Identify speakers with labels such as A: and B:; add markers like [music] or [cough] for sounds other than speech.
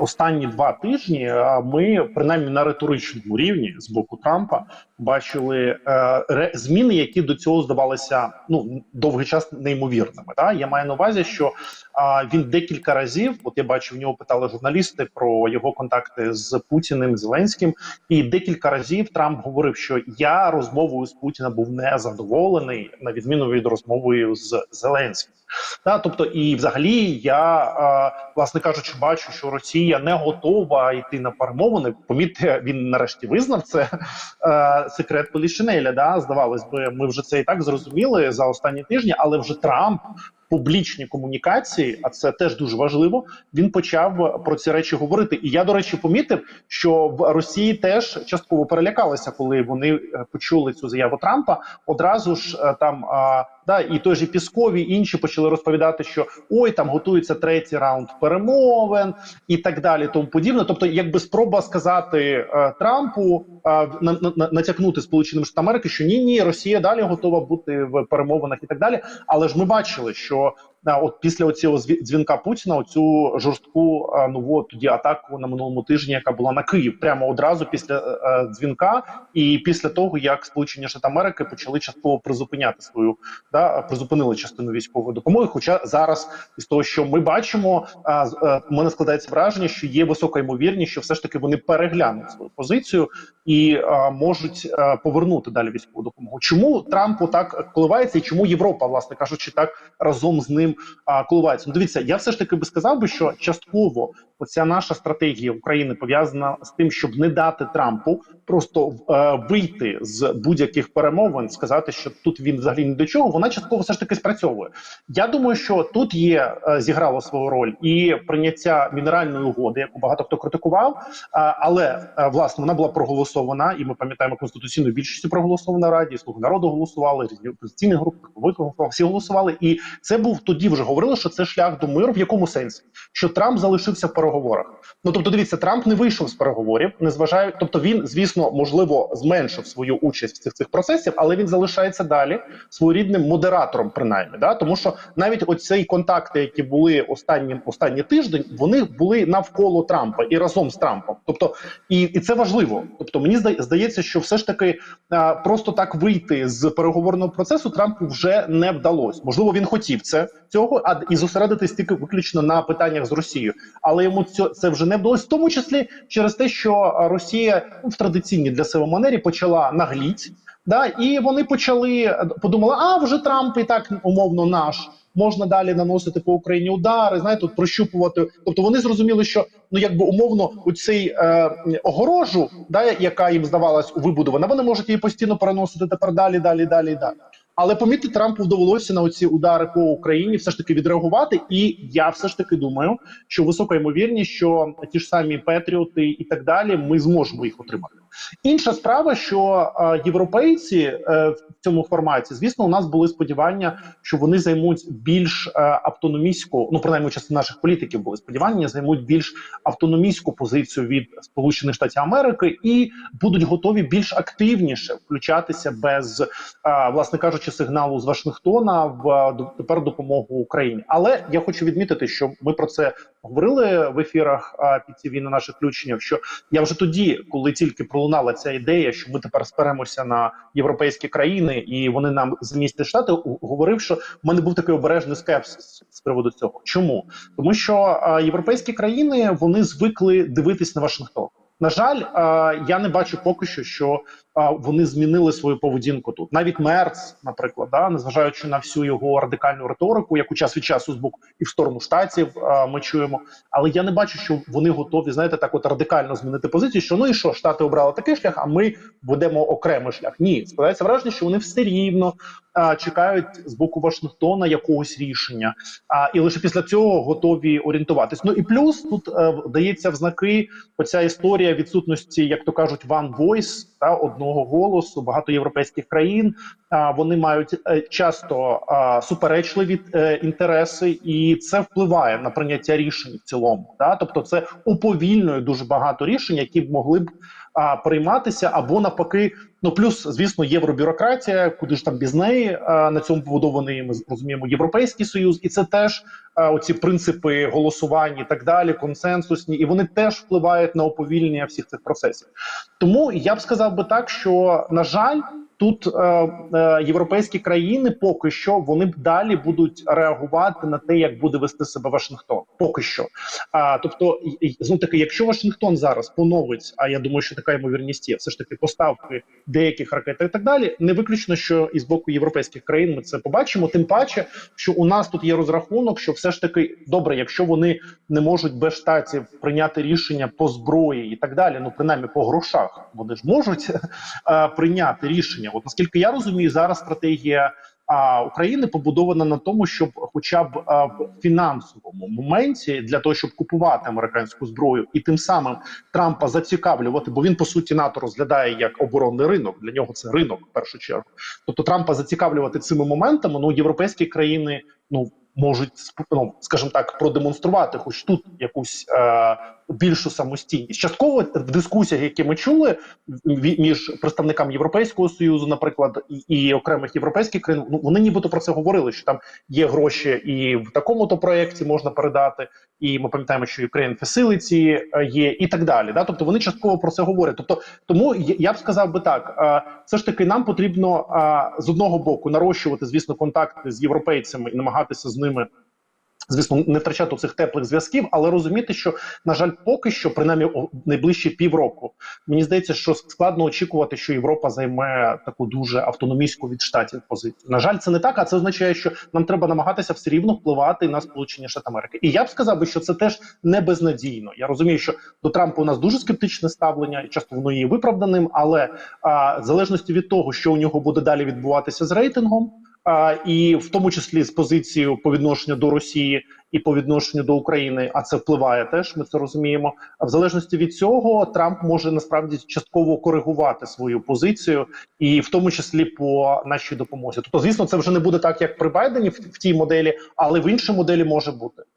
A: ост- останні два тижні ми принаймні на риторичному рівні з боку Трампа бачили е, зміни, які до цього здавалися ну довгий час неймовірними. Да? Я маю на увазі, що а, він декілька разів, от я бачив, в нього питали журналісти про його контакти з Путіним, Зеленським, і декілька разів Трамп говорив, що я розмовою з Путіна був незадоволений, на відміну від розмови з Зеленським. Та, тобто, і взагалі я е, власне кажучи, бачу, що Росія не готова йти на перемовини. Помітьте, він нарешті визнав це е, секрет Полішинеля. Да, здавалось би, ми вже це і так зрозуміли за останні тижні, але вже Трамп. в Публічній комунікації, а це теж дуже важливо. Він почав про ці речі говорити. І я, до речі, помітив, що в Росії теж частково перелякалися, коли вони е, почули цю заяву Трампа. Одразу ж е, там да і той же Піскові інші почали розповідати, що ой, там готується третій раунд перемовин і так далі. Тому подібне. Тобто, якби спроба сказати е, Трампу е, на, на, на- натякнути Сполученим Штатам Америки, що ні, ні, Росія далі готова бути в перемовинах і так далі. Але ж ми бачили, що от після оцього зві- дзвінка Путіна, оцю жорстку нову тоді атаку на минулому тижні, яка була на Київ, прямо одразу після е, е, дзвінка, і після того як Сполучені Штати Америки почали частково призупиняти свою да призупинили частину військової допомоги. Хоча зараз із того, що ми бачимо, е, у мене складається враження, що є висока ймовірність, що все ж таки вони переглянуть свою позицію і можуть повернути далі військову допомогу. Чому Трамп так коливається, і чому Європа, власне кажучи, так разом з ним а, коливається? Ну, дивіться, я все ж таки би сказав би, що частково оця наша стратегія України пов'язана з тим, щоб не дати Трампу просто е, вийти з будь-яких перемовин, сказати, що тут він взагалі ні до чого. Вона частково все ж таки спрацьовує. Я думаю, що тут є е, зіграло свою роль і прийняття мінеральної угоди, яку багато хто критикував. А, але е, власне вона була проголосована, і ми пам'ятаємо конституційною більшістю проголосована раді. Слуги народу голосували, різні опозиційні групи, виконав, всі голосували. І це був тоді вже говорили, що це шлях до миру. В якому сенсі? Що Трамп залишився в переговорах? Ну тобто, дивіться, Трамп не вийшов з переговорів, не зважає. Тобто, він, звісно, можливо, зменшив свою участь в цих цих процесів, але він залишається далі своєрідним модератором, принаймні, да тому що навіть оці контакти, які були останні останні тиждень, вони були навколо Трампа і разом з Трампом. Тобто, і, і це важливо. Тобто, мені зда- здається, що все ж таки а, просто так вийти з переговорного процесу Трампу вже не вдалося. Можливо, він хотів це цього, а і зосередитись тільки виключно на питаннях з Росією, але йому цьо- це вже не вдалося, в тому числі через те, що Росія ну, в традиційній для себе манері почала нагліть. Да, і вони почали подумали, а вже Трамп і так умовно наш. Можна далі наносити по Україні удари, знаєте, от прощупувати. Тобто вони зрозуміли, що ну якби умовно у цей е, огорожу, да, яка їм здавалась вибудована, вони можуть її постійно переносити тепер далі, далі, далі, далі. Але помітьте, Трампу вдалося на оці удари по Україні все ж таки відреагувати. І я все ж таки думаю, що висока ймовірність, що ті ж самі Петріоти і так далі, ми зможемо їх отримати. Інша справа, що е, європейці е, в цьому форматі, звісно, у нас були сподівання, що вони займуть більш е, автономістську, ну принаймні частина наших політиків були сподівання, займуть більш автономістську позицію від Сполучених Штатів Америки і будуть готові більш активніше включатися без, е, власне кажучи, сигналу з Вашингтона в е, тепер допомогу Україні. Але я хочу відмітити, що ми про це говорили в ефірах PTV на наших включеннях. Що я вже тоді, коли тільки пролунала ця ідея, що ми тепер сперемося на європейські країни, і вони нам замістять штати, говорив, що в мене був такий обережний скепсис з приводу цього. Чому тому, що європейські країни вони звикли дивитись на Вашингтон. На жаль, я не бачу поки що, що вони змінили свою поведінку тут. Навіть Мерц, наприклад, да, незважаючи на всю його радикальну риторику, яку час від часу з боку і в сторону штатів ми чуємо. Але я не бачу, що вони готові, знаєте, так от радикально змінити позицію. Що ну і що штати обрали такий шлях, а ми будемо окремий шлях. Ні, складається враження, що вони все рівно а, чекають з боку Вашингтона якогось рішення, а і лише після цього готові орієнтуватись. Ну і плюс тут е, дається в знаки оця історія відсутності, як то кажуть, one voice, та одного голосу. Багато європейських країн вони мають е, часто суперечливі е, інтереси, і це впливає на прийняття рішень в цілому. Та тобто, це уповільнює дуже багато рішень, які б могли б а, прийматися або навпаки Ну плюс, звісно, євробюрократія, куди ж там без неї а, на цьому побудований. Ми розуміємо європейський союз, і це теж а, оці принципи голосування і так далі, консенсусні, і вони теж впливають на уповільнення всіх цих процесів. Тому я б сказав би так, що на жаль. Тут е, е, європейські країни поки що вони б далі будуть реагувати на те, як буде вести себе Вашингтон. Поки що, а тобто, знов таки, якщо Вашингтон зараз поновить, а я думаю, що така ймовірність є, все ж таки поставки деяких ракет і так далі, не виключно, що і з боку європейських країн ми це побачимо. Тим паче, що у нас тут є розрахунок, що все ж таки добре, якщо вони не можуть без штатів прийняти рішення по зброї і так далі, ну принаймні по грошах, вони ж можуть [laughs] е, прийняти рішення. От наскільки я розумію, зараз стратегія а, України побудована на тому, щоб, хоча б а, в фінансовому моменті, для того, щоб купувати американську зброю, і тим самим Трампа зацікавлювати, бо він по суті НАТО розглядає як оборонний ринок. Для нього це ринок в першу чергу. Тобто Трампа зацікавлювати цими моментами. Ну європейські країни ну можуть ну, скажімо так, продемонструвати, хоч тут якусь е, більшу самостійність. Частково в дискусіях, які ми чули між представниками Європейського союзу, наприклад, і, і окремих європейських країн, ну вони нібито про це говорили, що там є гроші, і в такому то проєкті можна передати. І ми пам'ятаємо, що Ukraine Facility е, є, і так далі. Да? Тобто вони частково про це говорять. Тобто, тому я я б сказав би так: е, все ж таки, нам потрібно е, з одного боку нарощувати, звісно, контакти з європейцями і намагатися з ними. Звісно, не втрачати цих теплих зв'язків, але розуміти, що на жаль, поки що, принаймні найближчі півроку, мені здається, що складно очікувати, що Європа займе таку дуже автономістську від штатів позицію. На жаль, це не так. А це означає, що нам треба намагатися все рівно впливати на Сполучені Штати Америки. І я б сказав би, що це теж не безнадійно. Я розумію, що до Трампа у нас дуже скептичне ставлення, і часто воно є виправданим, але а, в залежності від того, що у нього буде далі відбуватися з рейтингом. І в тому числі з позицією по відношенню до Росії і по відношенню до України, а це впливає теж. Ми це розуміємо. А в залежності від цього Трамп може насправді частково коригувати свою позицію, і в тому числі по нашій допомозі. Тобто, звісно, це вже не буде так, як при Байдені в, в тій моделі, але в іншій моделі може бути.